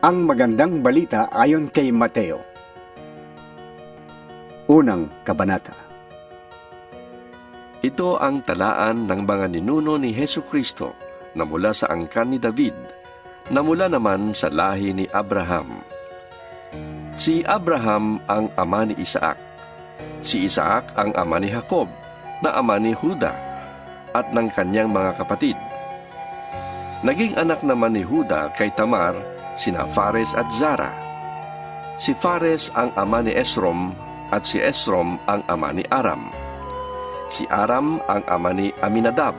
Ang magandang balita ayon kay Mateo. Unang kabanata. Ito ang talaan ng mga ninuno ni Heso Kristo na mula sa angkan ni David, na mula naman sa lahi ni Abraham. Si Abraham ang ama ni Isaac. Si Isaac ang ama ni Jacob, na ama ni Huda, at ng kanyang mga kapatid. Naging anak naman ni Huda kay Tamar, sina Fares at Zara. Si Fares ang ama ni Esrom, at si Esrom ang ama ni Aram. Si Aram ang ama ni Aminadab.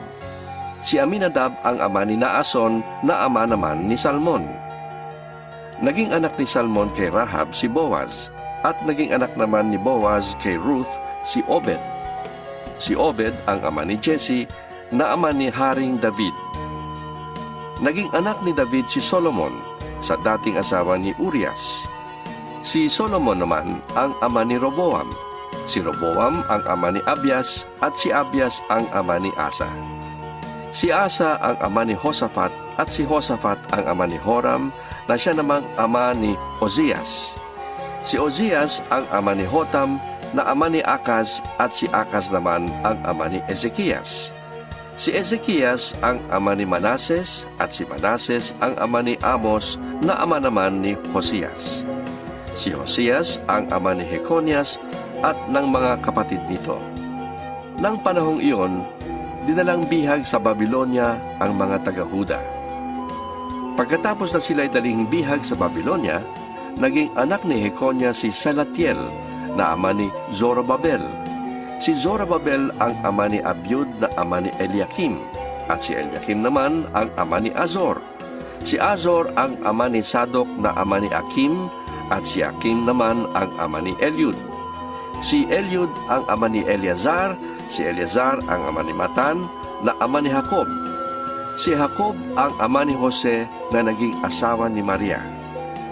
Si Aminadab ang ama ni Naason na ama naman ni Salmon. Naging anak ni Salmon kay Rahab si Boaz at naging anak naman ni Boaz kay Ruth si Obed. Si Obed ang ama ni Jesse na ama ni Haring David. Naging anak ni David si Solomon sa dating asawa ni Urias. Si Solomon naman ang ama ni Roboam Si Roboam ang ama ni Abias at si Abias ang ama ni Asa. Si Asa ang ama ni Hosafat at si Hosafat ang ama ni Horam na siya namang ama ni Ozias. Si Ozias ang ama ni Hotam na ama ni Akaz at si Akaz naman ang ama ni Ezekias. Si Ezekias ang ama ni Manases at si Manases ang ama ni Amos na ama naman ni Hosias. Si Hosias ang ama ni Heconias at ng mga kapatid nito. Nang panahong iyon, dinalang bihag sa Babylonia ang mga taga-Huda. Pagkatapos na sila'y daling bihag sa Babylonia, naging anak ni Heconia si Salatiel na ama ni Zorobabel. Si Zorobabel ang ama ni Abiud na ama ni Eliakim, at si Eliakim naman ang ama ni Azor. Si Azor ang ama ni Sadok na ama ni Akim, at si Akim naman ang ama ni Eliud. Si Eliud ang ama ni Eleazar, si Eleazar ang ama ni Matan, na ama ni Jacob. Si Jacob ang ama ni Jose na naging asawa ni Maria.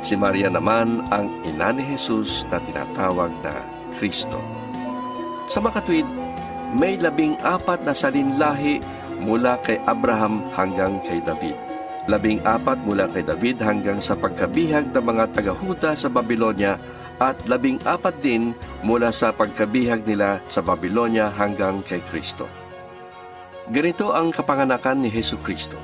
Si Maria naman ang ina ni Jesus na tinatawag na Kristo. Sa makatwid, may labing apat na salinlahi mula kay Abraham hanggang kay David. Labing apat mula kay David hanggang sa pagkabihag ng mga taga-Huda sa Babylonia at labing apat din mula sa pagkabihag nila sa Babylonia hanggang kay Kristo. Ganito ang kapanganakan ni Heso Kristo.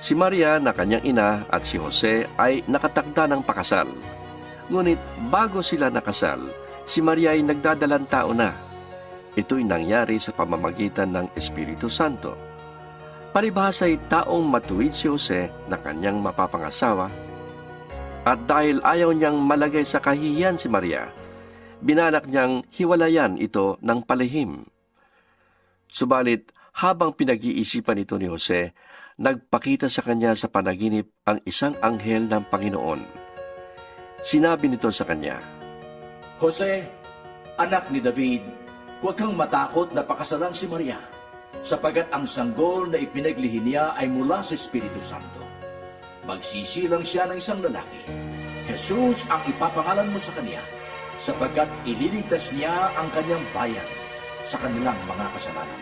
Si Maria na kanyang ina at si Jose ay nakatakda ng pakasal. Ngunit bago sila nakasal, si Maria ay nagdadalang tao na. Ito'y nangyari sa pamamagitan ng Espiritu Santo. Palibhasa'y taong matuwid si Jose na kanyang mapapangasawa at dahil ayaw niyang malagay sa kahihiyan si Maria, binanak niyang hiwalayan ito ng palihim. Subalit, habang pinag-iisipan ito ni Jose, nagpakita sa kanya sa panaginip ang isang anghel ng Panginoon. Sinabi nito sa kanya, Jose, anak ni David, huwag kang matakot na pakasalan si Maria, sapagat ang sanggol na ipinaglihi niya ay mula sa Espiritu Santo. Magsisilang siya ng isang lalaki. Jesus ang ipapangalan mo sa kanya, sapagkat ililigtas niya ang kanyang bayan sa kanilang mga kasalanan.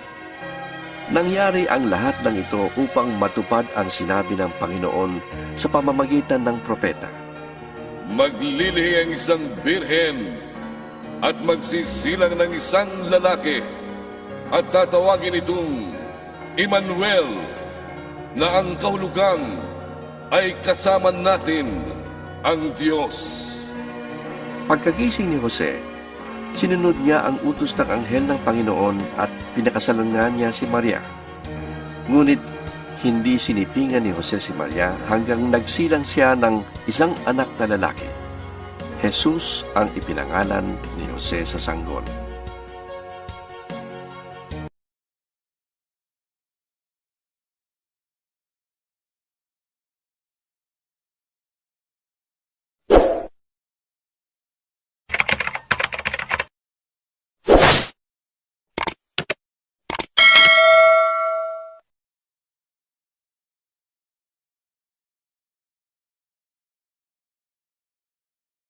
Nangyari ang lahat ng ito upang matupad ang sinabi ng Panginoon sa pamamagitan ng propeta. Maglilihi ang isang birhen at magsisilang ng isang lalaki at tatawagin itong Emmanuel na ang kahulugang ay kasama natin ang Diyos. Pagkagising ni Jose, sinunod niya ang utos ng anghel ng Panginoon at pinakasalan nga niya si Maria. Ngunit hindi sinipingan ni Jose si Maria hanggang nagsilang siya ng isang anak na lalaki. Jesus ang ipinangalan ni Jose sa sanggol.